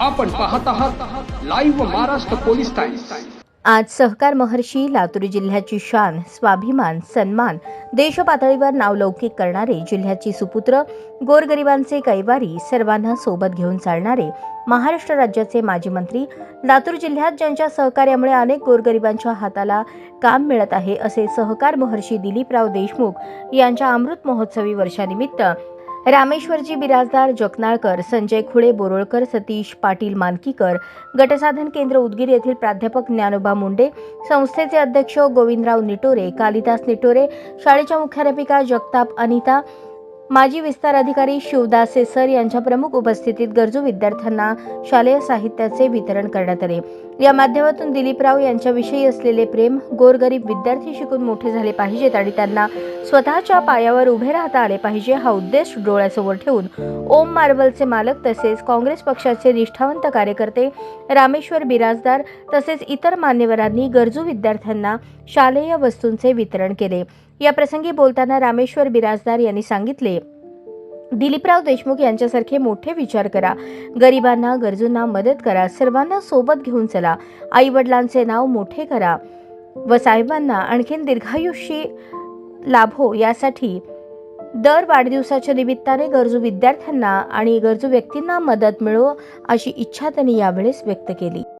आपण पाहत आहात लाईव्ह महाराष्ट्र पोलीस टाइम्स आज सहकार महर्षी लातूर जिल्ह्याची शान स्वाभिमान सन्मान देश पातळीवर नावलौकिक करणारे जिल्ह्याची सुपुत्र गोरगरिबांचे कैवारी सर्वांना सोबत घेऊन चालणारे महाराष्ट्र राज्याचे माजी मंत्री लातूर जिल्ह्यात ज्यांच्या सहकार्यामुळे अनेक गोरगरिबांच्या हाताला काम मिळत आहे असे सहकार महर्षी दिलीपराव देशमुख यांच्या अमृत महोत्सवी वर्षानिमित्त रामेश्वरजी बिराजदार जगनाळकर संजय खुळे बोरोळकर सतीश पाटील मानकीकर गटसाधन केंद्र उदगीर येथील प्राध्यापक ज्ञानोबा मुंडे संस्थेचे अध्यक्ष गोविंदराव निटोरे कालिदास निटोरे शाळेच्या मुख्याध्यापिका जगताप अनिता माजी विस्तार अधिकारी शिवदासे सर यांच्या प्रमुख उपस्थितीत गरजू विद्यार्थ्यांना शालेय साहित्याचे वितरण करण्यात आले. या माध्यमातून दिलीपराव यांच्याविषयी असलेले प्रेम गोरगरीब विद्यार्थी शिकून मोठे झाले पाहिजेत आणि त्यांना स्वतःच्या पायावर उभे राहता आले पाहिजे हा उद्देश डोळ्यासमोर ठेवून. ओम मार्बलचे मालक तसेच काँग्रेस पक्षाचे निष्ठावंत कार्यकर्ते रामेश्वर बिराजदार तसेच इतर मान्यवरांनी गरजू विद्यार्थ्यांना शालेय वस्तूंचे वितरण केले. या प्रसंगी बोलताना रामेश्वर बिराजदार यांनी सांगितले दिलीपराव देशमुख यांच्यासारखे मोठे विचार करा. गरिबांना गरजूंना मदत करा. सर्वांना सोबत घेऊन चला. आई वडिलांचे नाव मोठे करा. व साहेबांना आणखीन दीर्घायुष्य लाभो यासाठी दर वाढदिवसाच्या निमित्ताने गरजू विद्यार्थ्यांना आणि गरजू व्यक्तींना मदत मिळो अशी इच्छा त्यांनी यावेळेस व्यक्त केली.